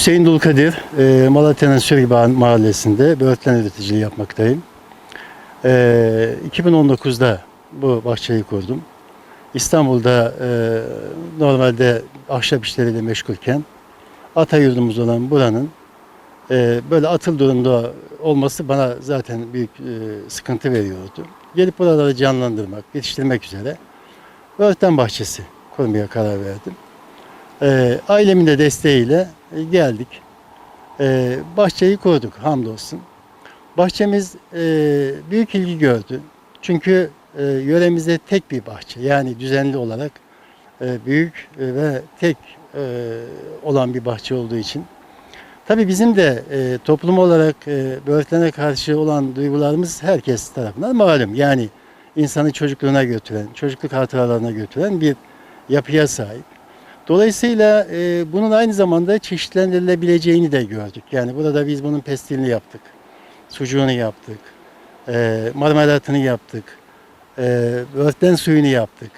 Hüseyin Dulkadir, e, Malatya'nın Sürgiban Mahallesi'nde böğürtlen üreticiliği yapmaktayım. E, 2019'da bu bahçeyi kurdum. İstanbul'da e, normalde ahşap işleriyle meşgulken ata yurdumuz olan buranın e, böyle atıl durumda olması bana zaten büyük e, sıkıntı veriyordu. Gelip buraları canlandırmak, yetiştirmek üzere böğürtlen bahçesi kurmaya karar verdim. E, ailemin de desteğiyle e, geldik. E, bahçeyi kurduk hamdolsun. Bahçemiz e, büyük ilgi gördü. Çünkü e, yöremizde tek bir bahçe yani düzenli olarak e, büyük e, ve tek e, olan bir bahçe olduğu için. Tabii bizim de e, toplum olarak e, böğürtlene karşı olan duygularımız herkes tarafından malum. Yani insanı çocukluğuna götüren, çocukluk hatıralarına götüren bir yapıya sahip. Dolayısıyla e, bunun aynı zamanda çeşitlendirilebileceğini de gördük. Yani burada biz bunun pestilini yaptık, sucuğunu yaptık, e, marmelatını yaptık, e, böğürtlen suyunu yaptık,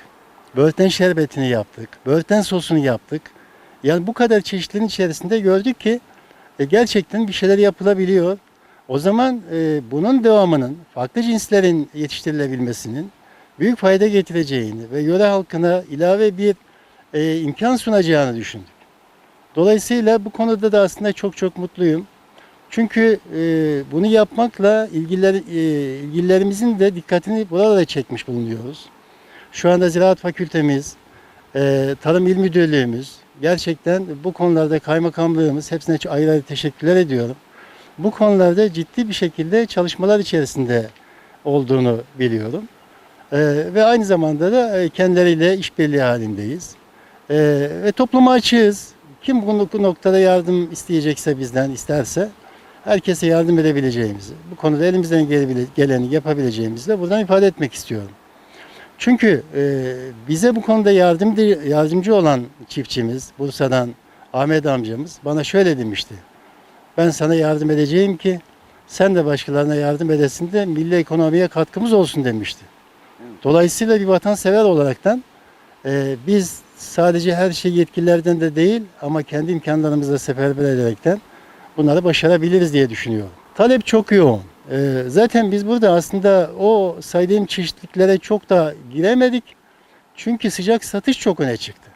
böğürtlen şerbetini yaptık, böğürtlen sosunu yaptık. Yani bu kadar çeşitliliğin içerisinde gördük ki e, gerçekten bir şeyler yapılabiliyor. O zaman e, bunun devamının farklı cinslerin yetiştirilebilmesinin büyük fayda getireceğini ve yöre halkına ilave bir e, imkan sunacağını düşündük. Dolayısıyla bu konuda da aslında çok çok mutluyum. Çünkü e, bunu yapmakla ilgiler, e, ilgililerimizin de dikkatini buralara çekmiş bulunuyoruz. Şu anda Ziraat Fakültemiz, e, Tarım İl Müdürlüğümüz, gerçekten bu konularda kaymakamlığımız hepsine ayrı ayrı teşekkürler ediyorum. Bu konularda ciddi bir şekilde çalışmalar içerisinde olduğunu biliyorum. E, ve aynı zamanda da e, kendileriyle işbirliği halindeyiz. E, ve topluma açığız. Kim bu noktada yardım isteyecekse bizden isterse herkese yardım edebileceğimizi, bu konuda elimizden geleni yapabileceğimizi de buradan ifade etmek istiyorum. Çünkü e, bize bu konuda yardımcı, yardımcı olan çiftçimiz, Bursa'dan Ahmet amcamız bana şöyle demişti. Ben sana yardım edeceğim ki sen de başkalarına yardım edesin de milli ekonomiye katkımız olsun demişti. Dolayısıyla bir vatansever olaraktan e, biz sadece her şey yetkililerden de değil ama kendi imkanlarımızla seferber ederekten bunları başarabiliriz diye düşünüyorum. Talep çok yoğun. Ee, zaten biz burada aslında o saydığım çeşitliklere çok da giremedik. Çünkü sıcak satış çok öne çıktı.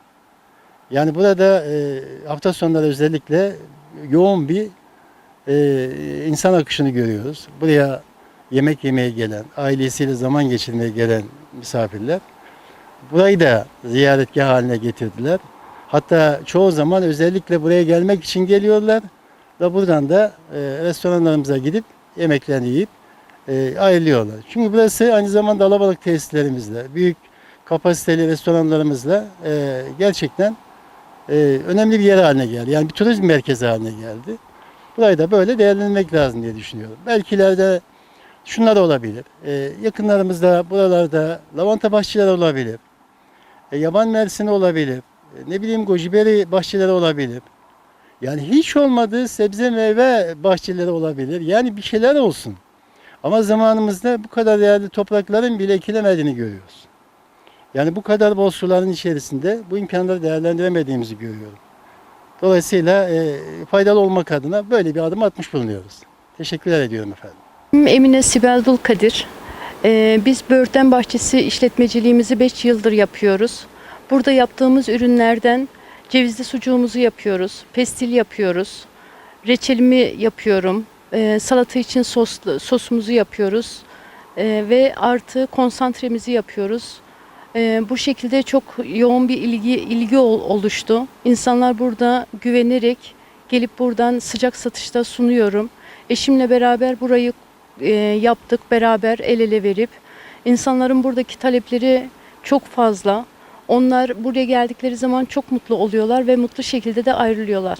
Yani burada e, hafta sonları özellikle yoğun bir e, insan akışını görüyoruz. Buraya yemek yemeye gelen, ailesiyle zaman geçirmeye gelen misafirler burayı da ziyaretgah haline getirdiler. Hatta çoğu zaman özellikle buraya gelmek için geliyorlar ve buradan da e, restoranlarımıza gidip yemeklerini yiyip e, ayrılıyorlar. Çünkü burası aynı zamanda alabalık tesislerimizle, büyük kapasiteli restoranlarımızla e, gerçekten e, önemli bir yer haline geldi. Yani bir turizm merkezi haline geldi. Burayı da böyle değerlendirmek lazım diye düşünüyorum. Belki ileride şunlar olabilir. E, yakınlarımızda, buralarda lavanta bahçeleri olabilir. E, yaban mersini olabilir. E, ne bileyim gojiberi bahçeleri olabilir. Yani hiç olmadığı sebze meyve bahçeleri olabilir. Yani bir şeyler olsun. Ama zamanımızda bu kadar değerli toprakların bile ekilemediğini görüyoruz. Yani bu kadar bol suların içerisinde bu imkanları değerlendiremediğimizi görüyorum. Dolayısıyla e, faydalı olmak adına böyle bir adım atmış bulunuyoruz. Teşekkürler ediyorum efendim. Emine Sibel Dulkadir. Ee, biz Böğürtlen Bahçesi işletmeciliğimizi 5 yıldır yapıyoruz. Burada yaptığımız ürünlerden cevizli sucuğumuzu yapıyoruz, pestil yapıyoruz, reçelimi yapıyorum, ee, salata için soslu, sosumuzu yapıyoruz Ee, ve artı konsantremizi yapıyoruz. Bu şekilde çok yoğun bir ilgi ilgi ol- oluştu. İnsanlar burada güvenerek gelip buradan sıcak satışta sunuyorum. Eşimle beraber burayı e, yaptık beraber el ele verip insanların buradaki talepleri çok fazla. Onlar buraya geldikleri zaman çok mutlu oluyorlar ve mutlu şekilde de ayrılıyorlar.